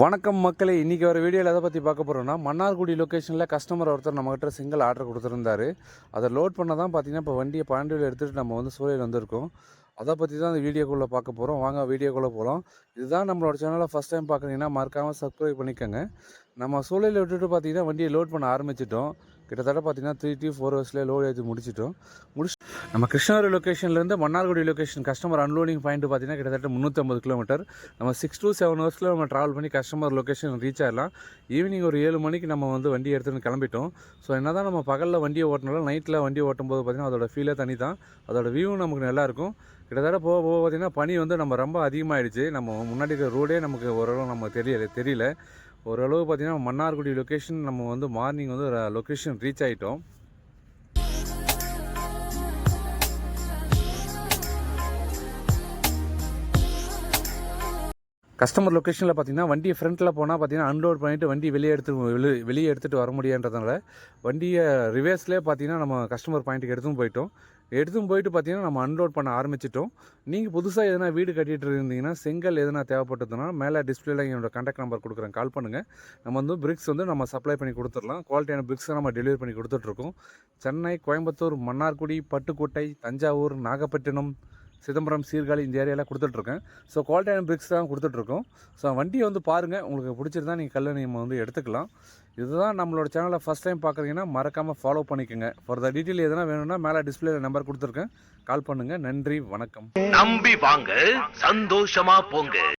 வணக்கம் மக்களே இன்றைக்கி வர வீடியோவில் எதை பற்றி பார்க்க போகிறோம்னா மன்னார்குடி லொக்கேஷனில் கஸ்டமர் ஒருத்தர் நம்மகிட்ட சிங்கிள் ஆர்டர் கொடுத்துருந்தாரு. அதை லோட் பண்ண தான் பார்த்தீங்கன்னா இப்போ வண்டியை பாண்டியில் எடுத்துகிட்டு நம்ம வந்து சூழல் வந்திருக்கோம். அதை பற்றி தான் அந்த வீடியோக்குள்ளே பார்க்க போகிறோம் வாங்க வீடியோக்குள்ளே போகலாம் இதுதான் நம்மளோட சேனலை ஃபஸ்ட் டைம் பார்க்குறீங்கன்னா மறக்காமல் சப்ஸ்கிரைப் பண்ணிக்கோங்க. நம்ம சூழலில் விட்டுட்டு பார்த்தீங்கன்னா வண்டியை லோட் பண்ண ஆரம்பிச்சிட்டோம். கிட்டத்தட்ட பார்த்தீங்கன்னா த்ரீ டி ஃபோர் ஹவர்ஸ்லேயே லோடு ஏற்றி முடிச்சிட்டோம். முடிச்சு நம்ம Krishnagiri லொக்கேஷன்லேருந்து Mannargudi location customer unloading point பார்த்தீங்கன்னா கிட்டத்தட்ட முந்நூற்றம்பது கிலோமீட்டர் நம்ம சிக்ஸ் டு செவன் ஹவர்ஸில் நம்ம ட்ராவல் பண்ணி கஸ்டமர் லொக்கேஷன் ரீச் ஆகலாம் ஈவினிங் ஒரு ஏழு மணிக்கு நம்ம வந்து வண்டி எடுத்துகிட்டு கிளம்பிட்டோம். ஸோ என்ன தான் நம்ம பகலில் வண்டியை ஓட்டினாலும் நைட்டில் வண்டி ஓட்டும் போது பார்த்திங்கன்னா அதோட ஃபீலே தனி தான் அதோட வியூ நமக்கு நல்லாயிருக்கும் கிட்டத்தட்ட போக போக பார்த்திங்கன்னா பனி வந்து நம்ம ரொம்ப அதிகமாகிடுச்சு நம்ம முன்னாடி இருக்கிற ரோடே நமக்கு ஓரளவு நம்ம தெரியல தெரியல. ஓரளவு பார்த்திங்கன்னா மன்னார்குடி லொக்கேஷன் நம்ம வந்து மார்னிங் வந்து லொக்கேஷன் ரீச் ஆகிட்டோம் கஸ்டமர் லொக்கேஷனில் பார்த்தீங்கன்னா வண்டியை ஃப்ரண்ட்டில் போனால் பார்த்தீங்கன்னா அன்லோட் பண்ணிவிட்டு வண்டி வெளியே எடுத்து வெளியே எடுத்துகிட்டு வர முடியான்றதுனால வண்டியை ரிவேர்ஸ்லேயே பார்த்தீங்கன்னா நம்ம கஸ்டமர் பாயிண்ட்டுக்கு எடுத்தும் போயிட்டோம். எடுத்தும் போயிட்டு பார்த்தீங்கன்னா நம்ம அன்லோட் பண்ண ஆரம்பிச்சிட்டோம். நீங்கள் புதுசாக எதனா வீடு கட்டிகிட்டு இருந்தீங்கன்னா செங்கல் எதனா தேவைப்பட்டதுன்னா மேலே டிஸ்பிளேல என்னோட கான்டாக்ட் நம்பர் கொடுக்குறேன். கால் பண்ணுங்கள் நம்ம வந்து பிரிக்ஸ் வந்து நம்ம சப்ளை பண்ணி கொடுத்துடலாம். குவாலிட்டியான பிரிக்ஸை நம்ம டெலிவரி பண்ணி கொடுத்துட்ருக்கோம் சென்னை கோயம்புத்தூர் மன்னார்குடி பட்டுக்கோட்டை தஞ்சாவூர் நாகப்பட்டினம் சிதம்பரம் சீர்காழி இந்த ஏரியாவில் கொடுத்துட்ருக்கேன். ஸோ குவாலிட்டியான பிரிக்ஸ் தான் கொடுத்துட்ருக்கோம். ஸோ வண்டியை வந்து பாருங்கள் உங்களுக்கு பிடிச்சிருந்தா நீங்கள் கல்லை நீங்கள் வந்து எடுத்துக்கலாம். இதுதான் நம்மளோட சேனலை ஃபஸ்ட் டைம் பார்க்குறீங்கன்னா மறக்காமல் ஃபாலோ பண்ணிக்கோங்க. ஃபார் த டீட்டெயில் எதனா வேணும்னா மேலே டிஸ்பிளேல நம்பர் கொடுத்துருக்கேன். கால் பண்ணுங்கள் நன்றி. வணக்கம். நம்பி வாங்க. சந்தோஷமாக போங்க.